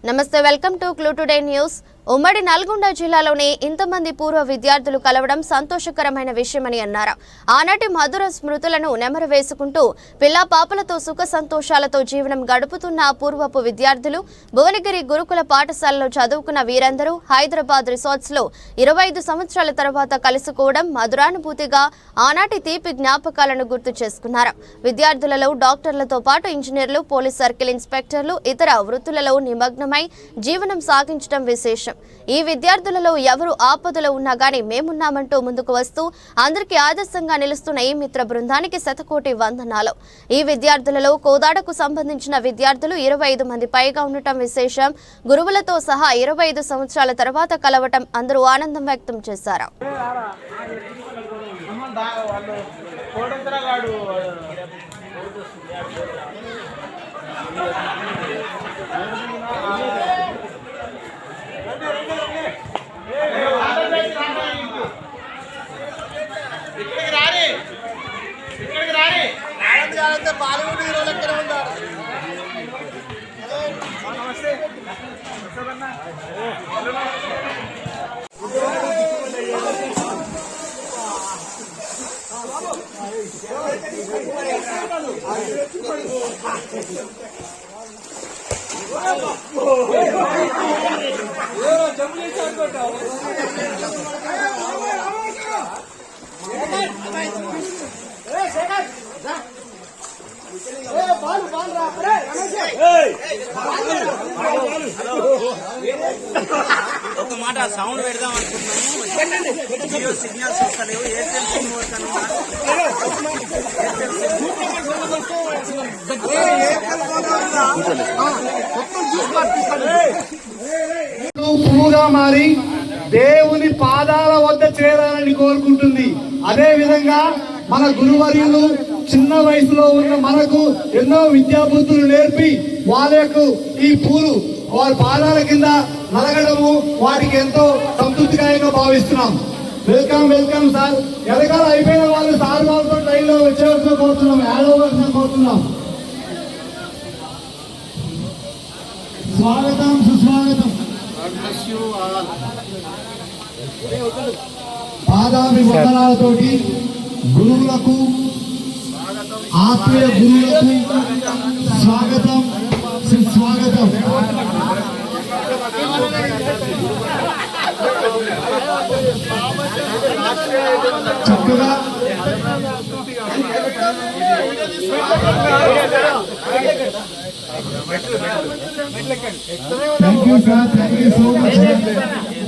నమస్తే welcome to clue today news ఉమ్మడి నల్గొండ జిల్లాలోని ఇంతమంది పూర్వ విద్యార్థులు కలవడం సంతోషకరమైన విషయమని అన్నారు. ఆనాటి మధుర స్మృతులను నెమరు వేసుకుంటూ పిల్లా పాపలతో సుఖ సంతోషాలతో జీవనం గడుపుతున్న పూర్వపు విద్యార్థులు భువనగిరి గురుకుల పాఠశాలలో చదువుకున్న వీరందరూ హైదరాబాద్ రిసార్ట్స్లో ఇరవై ఐదు సంవత్సరాల తర్వాత కలుసుకోవడం మధురానుభూతిగా ఆనాటి తీపి జ్ఞాపకాలను గుర్తు చేసుకున్నారు. విద్యార్థులలో డాక్టర్లతో పాటు ఇంజనీర్లు పోలీస్ సర్కిల్ ఇన్స్పెక్టర్లు ఇతర వృత్తులలో నిమగ్నమై జీవనం సాగించడం విశేషం. ఈ విద్యార్థులలో ఎవరు ఆపదలో ఉన్నా గానీ మేమున్నామంటూ ముందుకు వస్తూ అందరికీ ఆదర్శంగా నిలుస్తున్న ఈ మిత్ర బృందానికి శతకోటి వందనాలు. ఈ విద్యార్థులలో కోదాడకు సంబంధించిన విద్యార్థులు ఇరవై ఐదు మంది పైగా ఉండటం విశేషం. గురువులతో సహా ఇరవై ఐదు సంవత్సరాల తర్వాత కలవటం అందరూ ఆనందం వ్యక్తం చేశారు. ఇక్కడికి రాని ఇక్కడికి రాని. బాలీవుడ్ హీరోలు ఎక్కడ ఉన్నారు? నమస్తే. ఒక మాట సౌండ్ పెడదాం అనుకుంటున్నాము జియో సిగ్నల్స్ వస్తలేవు ఎయిర్టెల్ సిమ్ వస్తాను పువ్వుగా మారి దేవుని పాదాల వద్ద చేరాలని కోరుకుంటుంది. అదే విధంగా మన గురువర్యులు చిన్న వయసులో ఉన్న మనకు ఎన్నో విద్యాబుద్ధులు నేర్పి వాళ్ళ యొక్క ఈ పూలు వారి పాదాల కింద నలగడము వారికి ఎంతో సంతృప్తికరంగా భావిస్తున్నాం. Welcome welcome sir. ఎదగాలు అయిపోయిన వాళ్ళు సార్ వాళ్ళతో ట్రైన్లో వచ్చేవలసిన కోరుతున్నాం యాడ్ అవ్వాల్సిన కోరుతున్నాం. స్వాగతం సుస్వాగతం. పాదాభి వందనాలతోటి గురువులకు ఆత్మీయ గురువులకు స్వాగతం సుస్వాగతం చక్కగా thank you sir thank you so much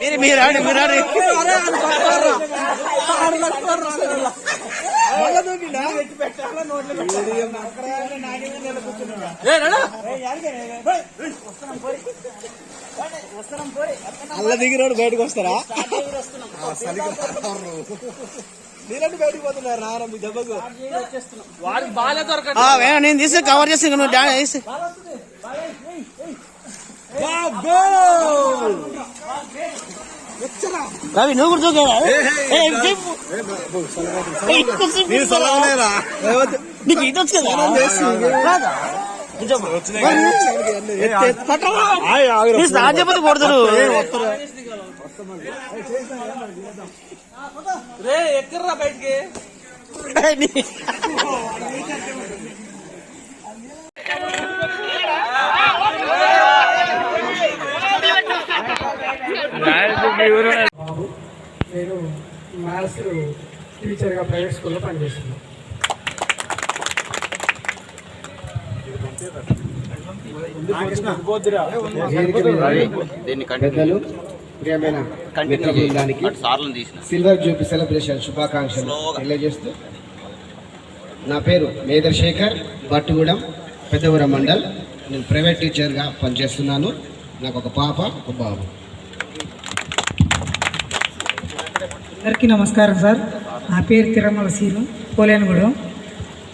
మీరు మీరు రాండి మీరు రాండి అల్ల దిగిరాడు బయటకు వస్తారా? మీరంటే బయటకు పోతున్నారు రారా మీ దెబ్బకు. ఆ, వేణు, నేను తీసి కవర్ చేసి నువ్వు డాన్స్ రవి నువ్వు కూడా. నీకు ఇది వచ్చు కదా స్నానం చెప్పదు కొడతారు నీ- బాబు నేను మ్యాథ్స్ టీచర్గా ప్రైవేట్ స్కూల్లో పనిచేస్తున్నాను పెద్దలు ప్రియమైన మిత్ర బృందానికి సిల్వర్ జూబీ సెలబ్రేషన్ శుభాకాంక్షలు తెలియజేస్తూ నా పేరు మేదర్ శేఖర్ బట్టుగూడెం పెద్దగూడెం మండల్. నేను ప్రైవేట్ టీచర్గా పనిచేస్తున్నాను. నాకు ఒక పాప ఒక బాబు. అందరికీ నమస్కారం సార్. నా పేరు తిరుమల సీను పోలేనుగూడెం.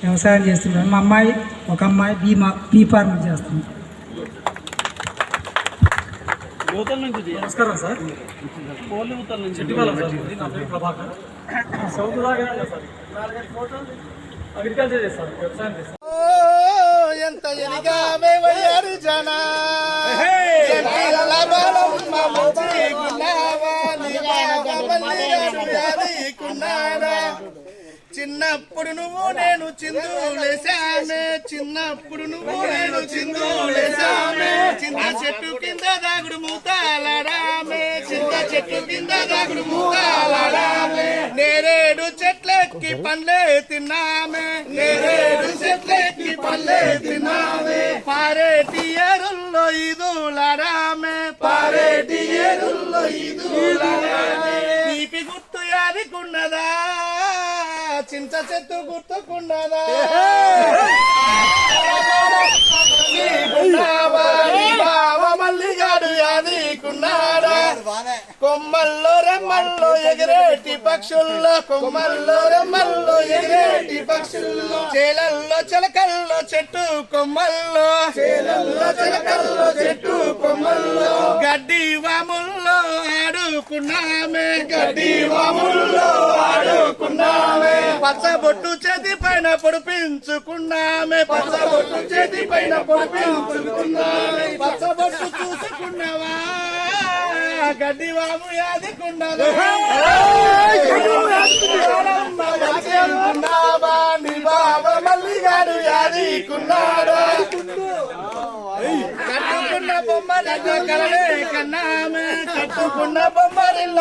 వ్యవసాయం చేస్తున్నాను మా అమ్మాయి ఒక అమ్మాయి బీమా బీ ఫార్మర్ చేస్తుంది నమస్కారం సార్. నా పేరు ప్రభాకర్. అగ్రికల్చర్ చేస్తాను. వ్యవసాయం చేస్తాను. ఎంత ఎనిగామే వయ్యారు జన. చిన్నప్పుడు నువ్వు నేను చిందులేసామే చిన్నప్పుడు నువ్వు నేను చిందులేసామే చింత చెట్టు కింద దాగుడు మూతాలాడామే. చింత చెట్టు కింద దాగుడు మూతాలాడామే. నేరేడు చెట్లెక్కి పండ్లే తిన్నామే. నేరేడు చెట్లెక్కి పండ్లే తిన్నామే. పారేటి ఏరుల్లో ఇదులాడామే పారేటి ఎరుల్లో ఇదులాడామే తీపి గుర్తు యాదికున్నదా? చింత చెట్టు గుర్తుకున్నదా కొమ్మల్లో రెమ్మల్లో ఎగిరేటి పక్షుల్లో కొమ్మల్లో రెమ్మల్లో ఎగిరేటి పక్షుల్లో. చేలల్లో చిలకల్లో చెట్టు కొమ్మల్లో. చేలల్లో చిలకల్లో చెట్టు కొమ్మల్లో. గడ్డి వాముల్లో ఆడుకున్నామే. గడ్డి వాముల్లో ఆడుకున్నామే. పచ్చబొట్టు చేతి పైన పొడిపించుకున్నామే. పచ్చబొట్టు చేతి పైన పొడిపించుకున్నామే. పచ్చబొట్టు చూసుకున్నావా? గడ్డి వాము యాదికున్నదా నీ బాబా మల్లిగాడు యాదికున్నాడా కట్టుకున్న బొమ్మల కలలే కన్నామే కట్టుకున్న బొమ్మరిల్ల